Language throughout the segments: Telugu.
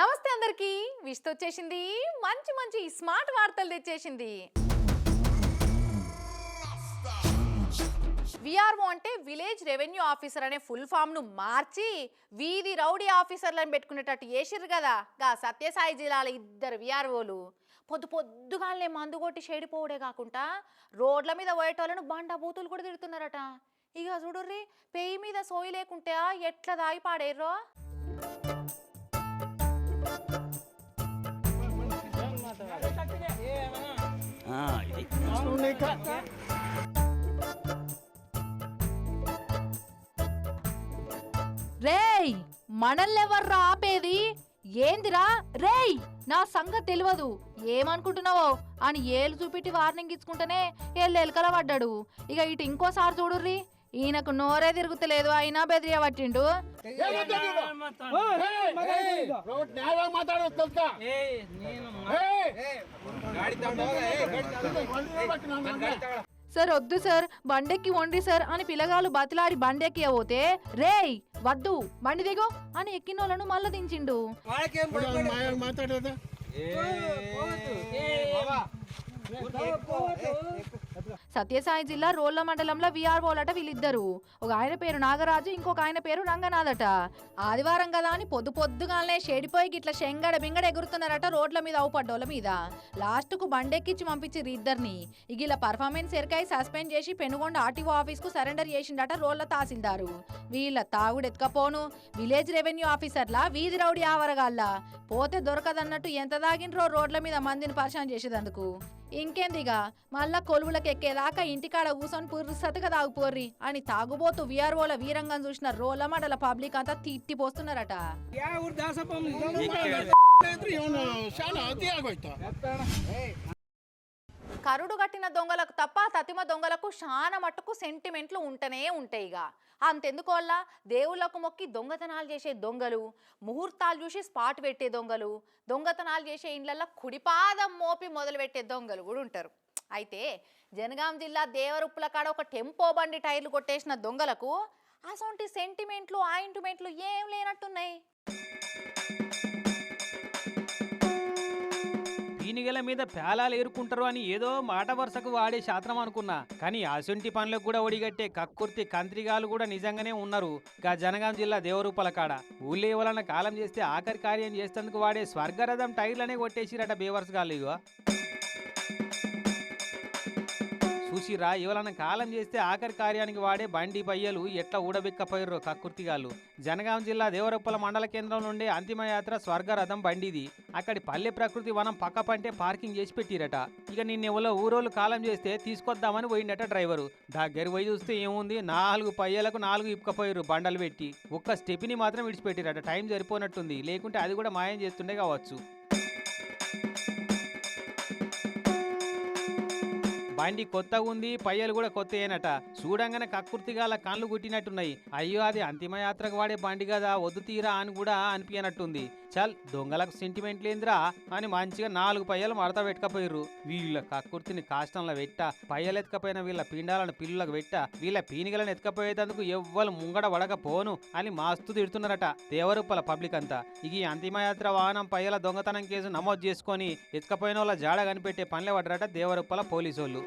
నమస్తే అందరికి. విష్తో వచ్చేసింది. మంచి మంచి స్మార్ట్ వార్తలు తెచ్చేసింది. విఆర్ఓ అంటే విలేజ్ రెవెన్యూ ఆఫీసర్ అనే ఫుల్ ఫామ్ను మార్చి వీధి రౌడీ ఆఫీసర్లను పెట్టుకునేటట్టు చేసిర్రు కదా. గా సత్యసాయి జిల్లాల ఇద్దరు విఆర్ఓలు. పొద్దు పొద్దుగాలనే మందు కొట్టి చెడిపోవడే కాకుండా రోడ్ల మీద పోయేటోళ్ళను బండ బూతులు కూడా తిడుతున్నారట. ఇక చూడుర్రి పెయి మీద సోయి లేకుంటే ఎట్లా దాగి పాడేర్రో? ఇది రేయ్ మనల్నెవర్రా ఆపేది ఏందిరా రేయ్ నా సంగతి తెలియదు ఏమనుకుంటున్నావో అని ఏలు చూపెట్టి వార్నింగ్ ఇచ్చుకుంటేనే ఏళ్ళు ఎలకల పడ్డాడు ఇక ఇటు ఇంకోసారి చూడుర్రి ఈయనకు నోరే తిరుగుతలేదు అయినా బెదిరియ పట్టిండు సార్ వద్దు సార్ బండెక్కి వండి సార్ అని పిల్లగాలు బతిలాడి బండెక్కి పోతే రేయ్ వద్దు బండి దిగో అని ఎక్కినోళ్ళను మళ్ళా దించిండు మాట్లాడదా సత్యసాయి జిల్లా రోళ్ళ మండలంలో విఆర్ఓలట వీళ్ళిద్దరు. ఒక ఆయన పేరు నాగరాజు ఇంకొక ఆయన పేరు రంగనాథట. ఆదివారం కదా అని పొద్దు పొద్దుగానే షేడిపోయి గిట్ల శంగడ బింగడ ఎగురుతున్నారట రోడ్ల మీద అవుపడ్డోళ్ళ మీద. లాస్ట్కు బండెక్కిచ్చి పంపించారు ఇద్దరిని. ఇక ఇలా పర్ఫార్మెన్స్ ఎరకాయి సస్పెండ్ చేసి పెనుగొండ ఆర్టీఓ ఆఫీస్కు సరెండర్ చేసిండట రోళ్ళ తహసీల్దారు. వీళ్ళ తాగుడు ఎత్తుకపోను విలేజ్ రెవెన్యూ ఆఫీసర్లా వీధి రౌడీ ఆవరగాళ్ళ. పోతే దొరకదన్నట్టు ఎంత దాగిండ్రో రోడ్ల మీద మందిని పరిచయం చేసేదందుకు. ఇంకేందిగా? మళ్ళా కొలువులకు ఎక్కేదాకా ఇంటికాడ కూసొని పురుసతగా తాగుపోర్రి అని తాగుబోతూ విఆర్ఓల వీరంగం చూసిన రోల మండల పబ్లిక్ అంతా తిట్టిపోస్తున్నారట చాలా కరుడు కట్టిన దొంగలకు తప్ప తతిమ దొంగలకు చాలా మట్టుకు సెంటిమెంట్లు ఉంటనే ఉంటాయి ఇక అంతెందుకోల్లా దేవుళ్ళకు మొక్కి దొంగతనాలు చేసే దొంగలు ముహూర్తాలు చూసి స్పాట్ పెట్టే దొంగలు దొంగతనాలు చేసే ఇండ్లల్లో కుడిపాదం మోపి మొదలుపెట్టే దొంగలు కూడా ఉంటారు. అయితే జనగాం జిల్లా దేవరుప్పుల కాడ ఒక టెంపో బండి టైర్లు కొట్టేసిన దొంగలకు అసొంటి సెంటిమెంట్లు ఆయింట్మెంట్లు ఏం లేనట్టున్నాయి? పీనిగల మీద పేలాలు ఏరుకుంటారు అని ఏదో మాట వరుసకు వాడే శాస్త్రం అనుకున్నా. కానీ అసొంటి పనులకు కూడా ఒడిగట్టే కక్కుర్తి కంత్రిగాలు కూడా నిజంగానే ఉన్నారు. గా జనగాం జిల్లా దేవరూపల కాడ. ఊళ్ళో ఎవరన్నా కాలం చేస్తే ఆఖరి కార్యం చేస్తేందుకు వాడే స్వర్గరథం టైర్లనే కొట్టేసిరట బేవర్స్ గాలు చూసిరా? ఇవలన కాలం చేస్తే ఆఖరి కార్యానికి వాడే బండి పయ్యలు ఎట్లా ఊడబెక్కపోయారు కక్కుర్తిగాళ్ళు. జనగాం జిల్లా దేవరొప్పల మండల కేంద్రం నుండి అంతిమయాత్ర స్వర్గరథం బండిది. అక్కడి పల్లె ప్రకృతి వనం పక్క పంటే పార్కింగ్ చేసి పెట్టిరట. ఇక నిన్నెవలో ఊరోళ్ళు కాలం చేస్తే తీసుకొద్దామని పోయిండట డ్రైవరు. దగ్గర పోయి చూస్తే ఏముంది? నాలుగు పయ్యలకు నాలుగు ఇప్పుకపోయారు బండలు పెట్టి. ఒక్క స్టెప్ని మాత్రం విడిచిపెట్టిరట. టైం సరిపోనట్టుంది. లేకుంటే అది కూడా మాయం చేస్తుండే కావచ్చు. బండి కొత్తగా ఉంది పయ్యలు కూడా కొత్త ఏనట చూడంగానే కక్కుర్తిగాల కళ్ళు గుట్టినట్టున్నాయి అయ్యో అది అంతిమయాత్రకు వాడే బండి కదా వద్దు తీరా అని కూడా అనిపించినట్టుంది చల్ దొంగలకు సెంటిమెంట్ లేదురా అని మంచిగా నాలుగు పయ్యలు మడత పెట్టుకపోయారు వీళ్ళ కక్కుర్తిని కాష్టంలో పెట్ట పయ్యలు ఎత్తుకపోయిన వీళ్ళ పిండాలను పిల్లులకు పెట్ట వీళ్ళ పీనిగలను ఎత్తుకపోయేందుకు ఎవ్వరు ముంగడ పడకపోను అని మాస్తు తిడుతున్నారట దేవరుప్పల పబ్లిక్ అంతా. ఇక ఈ అంతిమయాత్ర వాహనం పయ్యల దొంగతనం కేసు నమోదు చేసుకొని ఎత్తుకపోయిన వాళ్ళ జాడ కనిపెట్టే పనులే పడ్డరట దేవరుప్పల పోలీసు వాళ్ళు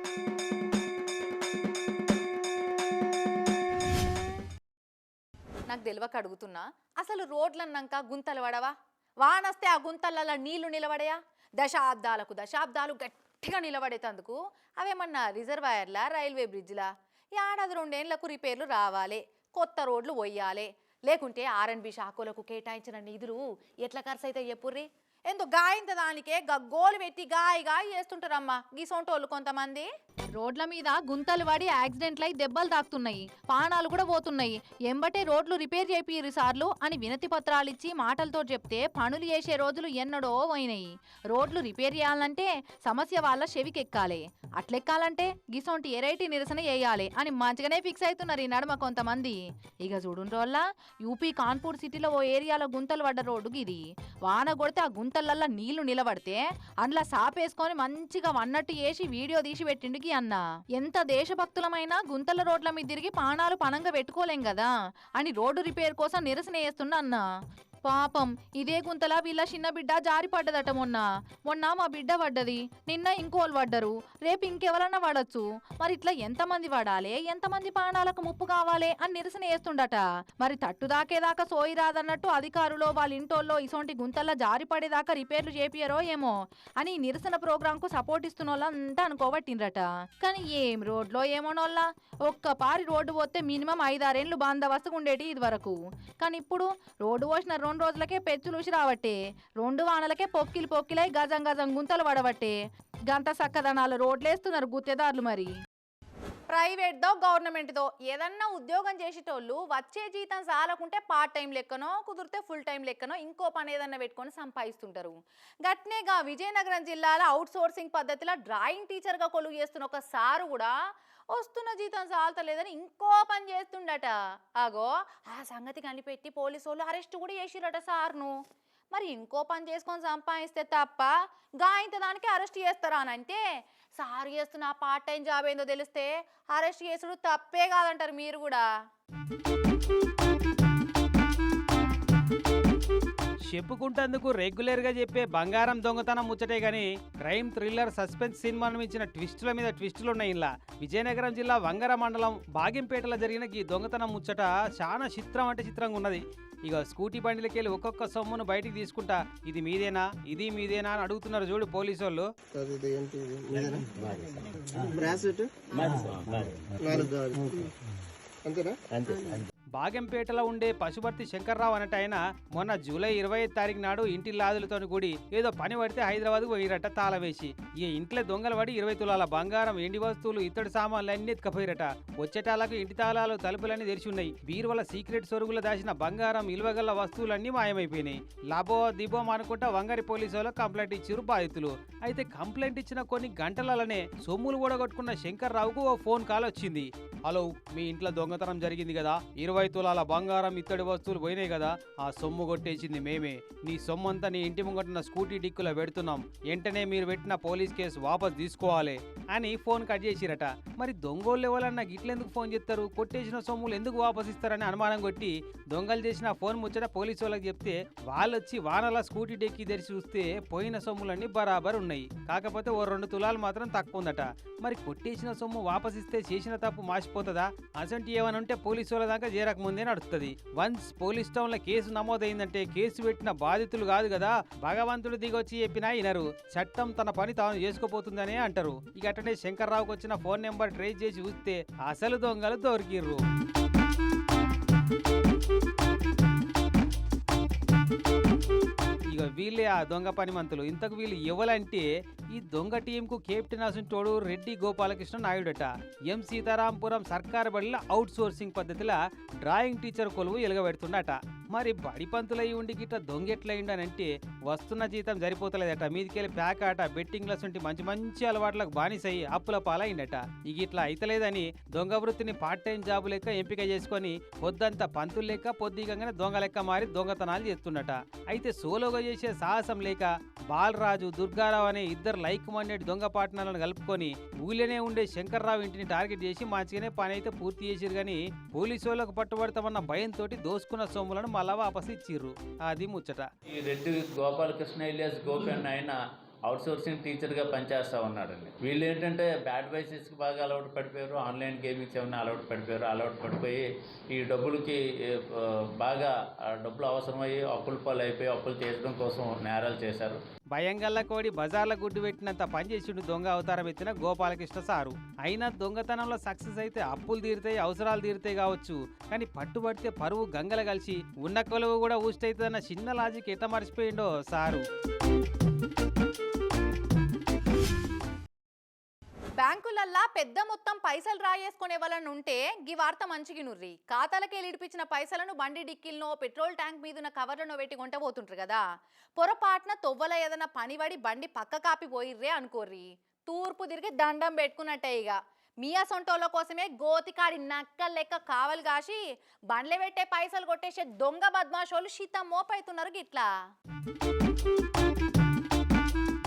నాకు తెలియక అడుగుతున్నా అసలు రోడ్లన్నాక గుంతలు పడవా? వానొస్తే ఆ గుంతలలో నీళ్ళు నిలబడయా? దశాబ్దాలకు దశాబ్దాలు గట్టిగా నిలబడేటందుకు అవేమన్నా రిజర్వాయర్లా రైల్వే బ్రిడ్జ్లా? ఏడాది రెండేళ్ళకు రిపేర్లు రావాలి కొత్త రోడ్లు పోయాలి లేకుంటే ఆర్ఎన్బి శాఖలకు కేటాయించిన నిధులు ఎట్లా ఖర్చు అయితే చెప్పుర్రి? ఎందు గాయంత దానికే గగ్గోలు పెట్టి గాయ గాయ చేస్తుంటారమ్మా గీసోంటోళ్ళు కొంతమంది. రోడ్ల మీద గుంతలు పడి యాక్సిడెంట్లై దెబ్బలు తాకుతున్నాయి. పానాలు కూడా పోతున్నాయి. ఎంబటే రోడ్లు రిపేర్ చేపిరు సార్లు అని వినతి పత్రాలు ఇచ్చి మాటలతో చెప్తే పనులు చేసే రోజులు ఎన్నడో పోయినాయి. రోడ్లు రిపేర్ చేయాలంటే సమస్య వాళ్ళ చెవికెక్కాలి. అట్లెక్కాలంటే గిసొంటి ఎరైటీ నిరసన చేయాలి అని మంచిగానే ఫిక్స్ అవుతున్నారు ఈ నడుమ కొంతమంది. ఇక చూడు వల్ల యూపీ కాన్పూర్ సిటీలో ఓ ఏరియాలో గుంతలు పడ్డ రోడ్డుకి ఇది వాన కొడితే ఆ గుంతలల్లా నీళ్ళు నిలబడితే అందులో సాపేసుకొని మంచిగా వన్నట్టు వేసి వీడియో తీసి పెట్టిండు పెట్టిండుకి అన్నా ఎంత దేశభక్తులమైనా గుంతల రోడ్ల మీద తిరిగి పానాలు పనంగా పెట్టుకోలేం కదా అని రోడ్డు రిపేర్ కోసం నిరసన వేస్తున్నా అన్నా. పాపం ఇదే గుంతలా వీళ్ళ చిన్న బిడ్డ జారి పడ్డదట మొన్న. మొన్న మా బిడ్డ పడ్డది నిన్న ఇంకోళ్ళు పడ్డరు రేపు ఇంకెవరన్నా పడచ్చు. మరి ఇట్లా ఎంతమంది పడాలి? ఎంతమంది ప్రాణాలకు ముప్పు కావాలి అని నిరసన వేస్తుండట మరి తట్టు దాకేదాకా సోయి రాదన్నట్టు అధికారులు వాళ్ళ ఇంటోల్లో ఇసొంటి గుంతల్లో జారి పడేదాకా రిపేర్లు చేపియరో ఏమో అని నిరసన ప్రోగ్రామ్కు సపోర్ట్ ఇస్తున్న వాళ్ళంతా అనుకోబట్టిండ్రట. కానీ ఏం రోడ్లో ఏమోనోళ్ళ? ఒక్క పారి రోడ్డు పోతే మినిమం ఐదారేండ్లు బందోబస్తుగా ఉండేటి ఇది వరకు కానీ ఇప్పుడు రోడ్డు పోసిన రెండు రోజులకే పెచ్చులూసి రావట్టే. రెండు వానలకే పొక్కిలు పొక్కిలై గజం గజం గుంతలు పడవట్టే. గంత సక్కదనాలు రోడ్లేస్తున్నారు గుత్తేదారులు మరి. ప్రైవేట్దో గవర్నమెంట్దో ఏదన్నా ఉద్యోగం చేసేటోళ్ళు వచ్చే జీతం చాలకుంటే పార్ట్ టైం లెక్కనో కుదిరితే ఫుల్ టైం లెక్కనో ఇంకో పని ఏదన్నా పెట్టుకొని సంపాదిస్తుంటారు. గట్నేగా విజయనగరం జిల్లాలో అవుట్ సోర్సింగ్ పద్ధతిలో డ్రాయింగ్ టీచర్గా కొలువు చేస్తున్న ఒక సారు కూడా వస్తున్న జీతం చాలతలేదని ఇంకో పని చేస్తుండట. అగో ఆ సంగతి కనిపెట్టి పోలీసు వాళ్ళు అరెస్ట్ కూడా చేసిరట సార్ను. మరి ఇంకో పని చేసుకొని సంపాదిస్తే తప్ప గాయంత దానికి అరెస్ట్ చేస్తారా అని అంటే సార్ చేస్తున్న పార్ట్ టైం జాబ్ ఏందో తెలిస్తే అరెస్ట్ చేసుడు తప్పే కాదంటారు మీరు కూడా. చెప్పుకుంటందుకు రెగ్యులర్గా చెప్పే బంగారం దొంగతనం ముచ్చటే గాని క్రైమ్ థ్రిల్లర్ సస్పెన్స్ సినిమాను మించిన ట్విస్టుల మీద ట్విస్టులు ఉన్నాయి ఇలా. విజయనగరం జిల్లా వంగర మండలం బాగింపేటలో జరిగిన ఈ దొంగతనం ముచ్చట చాలా చిత్రం అంటే చిత్రంగా ఉన్నది. ఇక స్కూటీ బండిలకి వెళ్ళి ఒక్కొక్క సొమ్మును బయటికి తీసుకుంటా ఇది మీదేనా ఇది మీదేనా అని అడుగుతున్నారు చూడు పోలీసు వాళ్ళు. అంతేనా? బాగంపేటలో ఉండే పశుపర్తి శంకర్రావు అన్నట్టు ఆయన మొన్న జూలై ఇరవై తారీఖు నాడు ఇంటి లాదులతో కూడి ఏదో పని పడితే హైదరాబాద్ పోయిరట తాళ వేసి. ఈ ఇంట్లో దొంగలు పడి ఇరవై తులాల బంగారం ఎండి వస్తువులు ఇత్తడి సామాన్లు అన్ని ఎత్తుకపోయిరట. వచ్చేటాలకు ఇంటి తాళాలు తలుపులన్నీ తెరిచి ఉన్నాయి. బీరువల సీక్రెట్ సొరుగులు దాచిన బంగారం ఇలువగల వస్తువులన్నీ మాయమైపోయినాయి. లాభో దిబోం అనుకుంటా వంగరి పోలీసు వాళ్ళు కంప్లైంట్ ఇచ్చారు బాధితులు. అయితే కంప్లైంట్ ఇచ్చిన కొన్ని గంటలలోనే సొమ్ములు కూడగొట్టుకున్న శంకర్రావుకు ఓ ఫోన్ కాల్ వచ్చింది. హలో మీ ఇంట్లో దొంగతనం జరిగింది కదా? ఇరవై ముప్పై తులాల బంగారం ఇత్తడి వస్తువులు పోయినాయి కదా ఆ సొమ్ము కొట్టేసింది మేమే. నీ సొమ్ము అంతా నీ ఇంటి ముంగట స్కూటీ డిక్కులో పెడుతున్నాం. వెంటనే మీరు పెట్టిన పోలీస్ కేసు వాపస్ తీసుకోవాలి అని ఫోన్ కట్ చేసిరట. మరి దొంగోళ్ళు ఎవరన్నా గిట్లెందుకు ఫోన్ చేస్తారు కొట్టేసిన సొమ్ములు ఎందుకు వాపస్ ఇస్తారని అనుమానం కొట్టి దొంగలు చేసిన ఫోన్ ముచ్చట పోలీసు వాళ్ళకి చెప్తే వాళ్ళు వచ్చి వానల స్కూటీ డెక్కి తెరిచి చూస్తే పోయిన సొమ్ములన్నీ బరాబర్ ఉన్నాయి. కాకపోతే ఓ రెండు తులాలు మాత్రం తక్కువ ఉందట. మరి కొట్టేసిన సొమ్ము వాపసిస్తే చేసిన తప్పు మాసిపోతుందా? అసంటి ఏమైనా ఉంటే పోలీసు వాళ్ళ దాకా ముందే నడుస్తుంది. వన్స్ పోలీస్ టౌన్లో కేసు నమోదైందంటే కేసు పెట్టిన బాధితులు కాదు కదా భగవంతుడు దిగొచ్చి చెప్పినా వినరు. చట్టం తన పని తాను చేసుకోపోతుందనే అంటారు. ఇక శంకర్ రావుకు వచ్చిన ఫోన్ నెంబర్ ట్రేస్ చేసి చూస్తే అసలు దొంగలు దొరికిర్రు. ఇక వీళ్ళే ఆ దొంగ పనిమంతులు. ఇంతకు వీళ్ళు ఎవలంటే ఈ దొంగ టీంకు కెప్టెన్ అసంటోడు రెడ్డి గోపాలకృష్ణ నాయుడట. ఎం సీతారాంపురం సర్కార్ బడిలో అవుట్ సోర్సింగ్ పద్ధతిలో డ్రాయింగ్ టీచర్ కొలువు ఎలుగబెడుతుండట. మరి బడి పంతులై ఉండి గిట్ట దొంగెట్లయిండనంటే వస్తున్న జీతం సరిపోతలేదట. మీదికెళ్ళి ప్యాక్ ఆట బెట్టింగ్ల సొంటి మంచి మంచి అలవాట్లకు బానిసై అప్పుల పాలైండట. ఇక ఇట్లా అయితలేదని దొంగ వృత్తిని పార్ట్ టైం జాబు లెక్క ఎంపిక చేసుకొని పొద్దంతా పంతులు లెక్క పొద్దిగంగానే దొంగ లెక్క మారి దొంగతనాలు చేస్తుండట. అయితే సోలోగా చేసే సాహసం లేక బాలరాజు దుర్గారావు అనే ఇద్దరు లైక్ మండెడ్ దొంగ పాటనాలను కలుపుకొని ఊళ్ళోనే ఉండే శంకర్రావు ఇంటిని టార్గెట్ చేసి మంచిగానే పని అయితే పూర్తి చేసిరు కానీ పోలీసు వాళ్ళకు పట్టుబడతామన్న భయంతో దోసుకున్న సొమ్ములను మళ్ళా వాపస్ ఇచ్చిర్రు. అది ముచ్చట. ఈ రెడ్డి గోపాలకృష్ణ ఇలియాస్ గోపి అన్న ఆయన అవుట్ సోర్సింగ్ టీచర్గా పనిచేస్తూ ఉన్నాడండి. వీళ్ళు ఏంటంటే బ్యాడ్ వైసెస్కి బాగా అలవాటు పడిపోయారు ఆన్లైన్ గేమింగ్స్ ఏమైనా అలవాటు పడిపోయారు అలవాటు పడిపోయి ఈ డబ్బులకి బాగా డబ్బులు అవసరమయ్యి అప్పుల పాలు అయిపోయి అప్పులు తీర్చడం కోసం నేరాలు చేశారు. భయంగల్ల కోడి బజార్ల గుడ్డు పెట్టినంత పనిచేసిండు దొంగ అవతారం ఎత్తిన గోపాలకృష్ణ సారు. అయినా దొంగతనంలో సక్సెస్ అయితే అప్పులు తీరుతాయి అవసరాలు తీరుతాయి కావచ్చు. కానీ పట్టుబడితే పరువు గంగల కలిసి ఉన్న కొలువు కూడా ఊస్టైతుందన్న చిన్న లాజిక్ ఎట్ట మర్చిపోయిండో సారు. పెద్ద మొత్తం పైసలు రాయేసుకునే వాళ్ళని ఉంటే గీ వార్త మంచిగి నుర్రి. ఖాతాలకే లిడిపించిన పైసలను బండి డిక్కిల్నో పెట్రోల్ ట్యాంక్ మీదున్న కవర్లను పెట్టి కొంటే పోతుంటారు కదా. పొరపాటున తొవ్వల ఏదైనా పనిపడి బండి పక్క కాపి పోయిర్రే అనుకోర్రి. తూర్పు తిరిగి దండం పెట్టుకున్నట్టే ఇక మీ అసొంటోళ్ళ కోసమే గోతికాడి నక్క లెక్క కావలు కాసి బండ్లు పెట్టే పైసలు కొట్టేసే దొంగ బద్మాషోళ్ళు శీతం మోపైతున్నారు గిట్లా.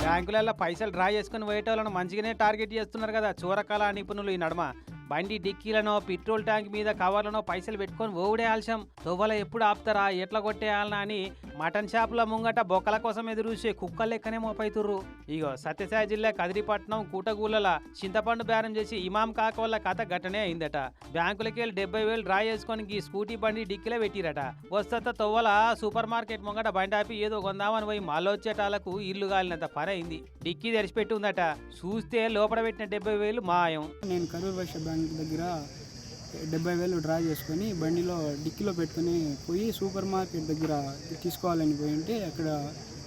బ్యాంకులలో పైసలు డ్రా చేసుకుని పోయేటోళ్ళను మంచిగానే టార్గెట్ చేస్తున్నారు కదా. చూరకాల నిపుణులు ఈ నడమ. బండి డిక్కీలనో పెట్రోల్ ట్యాంక్ మీద కవర్లనో పైసలు పెట్టుకొని ఓడే ఆలస్యం. తొవ్వల ఎప్పుడు ఆపుతారా ఎట్లా కొట్టేయాలనా అని మటన్ షాపుల ముంగట బొక్కల కోసం ఎదురు చూసే లెక్కనే మోపైతుర్రు. ఇగో సత్యసాయి జిల్లా కదిరిపట్నం కూటగూళ్ళల చింతపండు బేరం చేసి ఇమాం కాక వల్ల కథ ఘటనే అయిందట. బ్యాంకులకి వెళ్ళి డెబ్బై వేలు డ్రా చేసుకొని ఈ స్కూటీ బండి డిక్కీలో పెట్టిరట. వస్తా తొవ్వల సూపర్ మార్కెట్ ముంగట బండి ఆపి ఏదో కొందామని పోయి మళ్ళీ ఇల్లు గాలినంత పని అయింది డిక్కీ తెరిచిపెట్టి ఉందట చూస్తే లోపల పెట్టిన డెబ్బై వేలు మాయం. నేను కరూర్ వైశ్య బ్యాంక్ దగ్గర డెబ్బై వేలు డ్రా చేసుకొని బండిలో డిక్కీలో పెట్టుకొని పోయి సూపర్ మార్కెట్ దగ్గర తీసుకోవాలని పోయి ఉంటే అక్కడ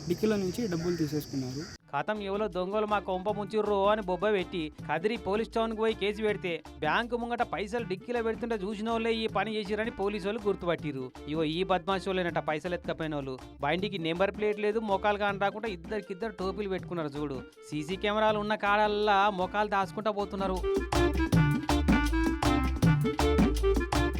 డిక్కీలో నుంచి డబ్బులు తీసేసుకున్నారు. కథం ఎవరో దొంగలు మా కొంప ముంచుర్రు అని బొబ్బ పెట్టి కదిరి పోలీస్ స్టేషన్కి పోయి కేసు పెడితే బ్యాంకు ముంగట పైసలు డిక్కీలో పెడుతుంటే చూసిన వాళ్ళే ఈ పని చేసిరని పోలీసు వాళ్ళు గుర్తుపట్టిరు ఇగో ఈ బద్మాషి వాళ్ళేనట పైసలు ఎత్తకపోయిన వాళ్ళు బండికి నెంబర్ ప్లేట్ లేదు మొఖాలు కానీ రాకుండా ఇద్దరికిద్దరు టోపీలు పెట్టుకున్నారు చూడు. సీసీ కెమెరాలు ఉన్న కాడల్లా మొఖాలు దాచుకుంటా పోతున్నారు.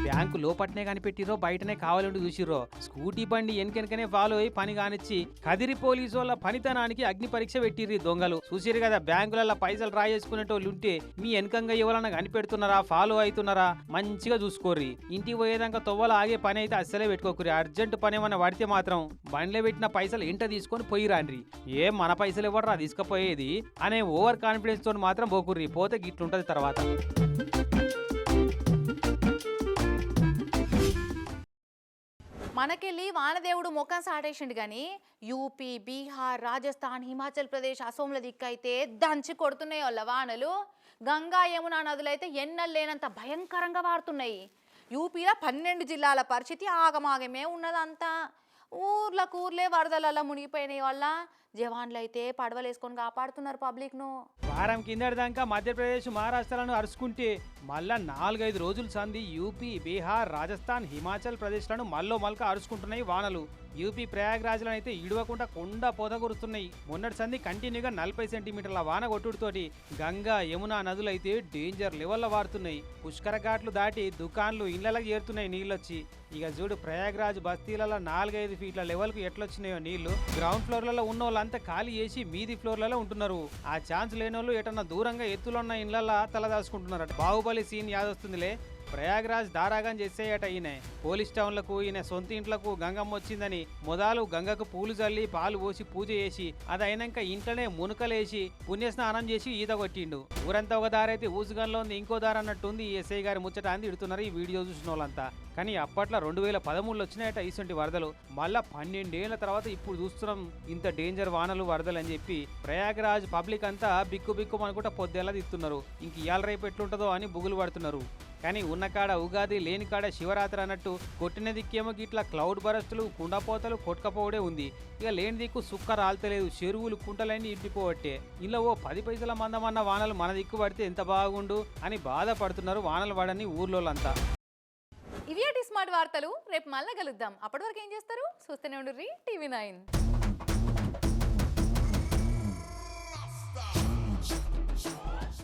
బ్యాంకు లోపట్నే కనిపెట్టిరో బయటనే కావాలంటూ చూసిరో స్కూటీ బండి ఎనకెనకనే ఫాలో అయి పని కానిచ్చి కదిరి పోలీసు వాళ్ళ పనితనానికి అగ్ని పరీక్ష పెట్టిర్రి దొంగలు. చూసిరు కదా బ్యాంకులలో పైసలు డ్రా చేసుకునేటోళ్ళు ఉంటే మీ వెనకంగా ఇవ్వాలన్నా కనిపెడుతున్నారా ఫాలో అవుతున్నారా? మంచిగా చూసుకోర్రి. ఇంటికి పోయేదాకా తొవ్వలు ఆగే పని అయితే అస్సలే పెట్టుకోకరి అర్జెంట్ పని ఏమన్నా పడితే మాత్రం బండిలో పెట్టిన పైసలు ఇంట తీసుకొని పోయి రాండ్రి. ఏ మన పైసలు ఇవ్వడరా తీసుకుపోయేది? అనే ఓవర్ కాన్ఫిడెన్స్ తోని మాత్రం పోకుర్రి. పోతే గిట్లుంటది తర్వాత. మనకెళ్ళి వానదేవుడు ముఖం సాటేసిండు కానీ యూపీ బీహార్ రాజస్థాన్ హిమాచల్ ప్రదేశ్ అసోంల దిక్కైతే దంచి కొడుతున్నాయి వాళ్ళ వానలు. గంగా యమునా నదులైతే ఎన్నెల్లేనంత భయంకరంగా వాడుతున్నాయి. యూపీలో పన్నెండు జిల్లాల పరిస్థితి ఆగమాగమే ఉన్నదంతా. ఊర్లకు ఊర్లే వరదలలో మునిగిపోయినాయి వల్ల జవాన్లు అయితే పడవలేసుకొని కాపాడుతున్నారు పబ్లిక్ను. వారం కిందటిదాకా మధ్యప్రదేశ్ మహారాష్ట్రలను అరుచుకుంటే మళ్ళా నాలుగైదు రోజులు సంది యూపీ బీహార్ రాజస్థాన్ హిమాచల్ ప్రదేశ్లను మల్లో మల్క అరుచుకుంటున్నాయి వానలు. యూపీ ప్రయాగ్రాజ్లను అయితే ఇడవకుండా కొండ పొద కురుస్తున్నాయి మొన్నటి సంది కంటిన్యూగా నలభై సెంటీమీటర్ల వాన కొట్టుడుతోటి గంగా యమున నదులు అయితే డేంజర్ లెవెల్లో వారుతున్నాయి. పుష్కర ఘాట్లు దాటి దుకాన్లు ఇళ్ళకి చేరుతున్నాయి నీళ్ళొచ్చి. ఇక చూడు ప్రయాగ్రాజ్ బస్తీలలో నాలుగైదు ఫీట్ల లెవెల్కు ఎట్లొచ్చినాయో నీళ్ళు గ్రౌండ్ ఫ్లోర్లలో ఉన్న వాళ్ళంతా ఖాళీ చేసి మీది ఫ్లోర్లలో ఉంటున్నారు. ఆ ఛాన్స్ లేని వాళ్ళు ఎటన్నా దూరంగా ఎత్తులున్న ఇళ్ళలో తలదాచుకుంటున్నారట. బాహుబలి సీన్ యాదొస్తుందిలే. ప్రయాగ్రాజ్ దారాగం చేసేయట ఈయన. పోలీస్ టౌన్లకు ఈయన సొంత ఇంట్లకు గంగమ్మ వచ్చిందని మొదలు గంగకు పూలు చల్లి పాలు పోసి పూజ చేసి అది అయినాక ఇంట్లోనే మునుకలేసి పుణ్యస్నానం చేసి ఈత కొట్టిండు. ఊరంతా ఒక దారైతే ఊసుగంలో ఉంది ఇంకో దారి అన్నట్టుంది ఈ ఎస్ఐ గారి ముచ్చట అంది ఇడుతున్నారు ఈ వీడియో చూసిన వాళ్ళంతా. కానీ అప్పట్లో రెండు వేల పదమూడులో వచ్చినాయట ఇటువంటి వరదలు. మళ్ళా పన్నెండేళ్ళ తర్వాత ఇప్పుడు చూస్తున్నాం ఇంత డేంజర్ వానలు వరదలు అని చెప్పి ప్రయాగరాజ్ పబ్లిక్ అంతా బిక్కు బిక్కు అనుకుంటా పొద్దేలా తీస్తున్నారు ఇంక ఇయాల రేపు ఎట్లుంటుందో అని బుగులు పడుతున్నారు. కానీ ఉన్న కాడ ఉగాది లేని కాడ శివరాత్రి అన్నట్టు కొట్టిన దిక్కేమో ఇట్లా క్లౌడ్ బరస్టులు కుండపోతలు కొట్టుకపోవడే ఉంది. ఇక లేని దిక్కు సుక్క రాలతలేదు చెరువులు కుంటలన్నీ ఇంటిపోవట్టే ఇలా ఓ పది పైసల మందమన్న వానలు మన దిక్కు పడితే ఎంత బాగుండు అని బాధపడుతున్నారు వానలు పడని ఊర్లోళ్ళంతా. ఇవి స్మార్ట్ వార్తలు. రేపు మళ్ళీ కలుద్దాం. అప్పటి వరకు ఏం చేస్తారు? చూస్తూనే ఉండు టీవీ నైన్.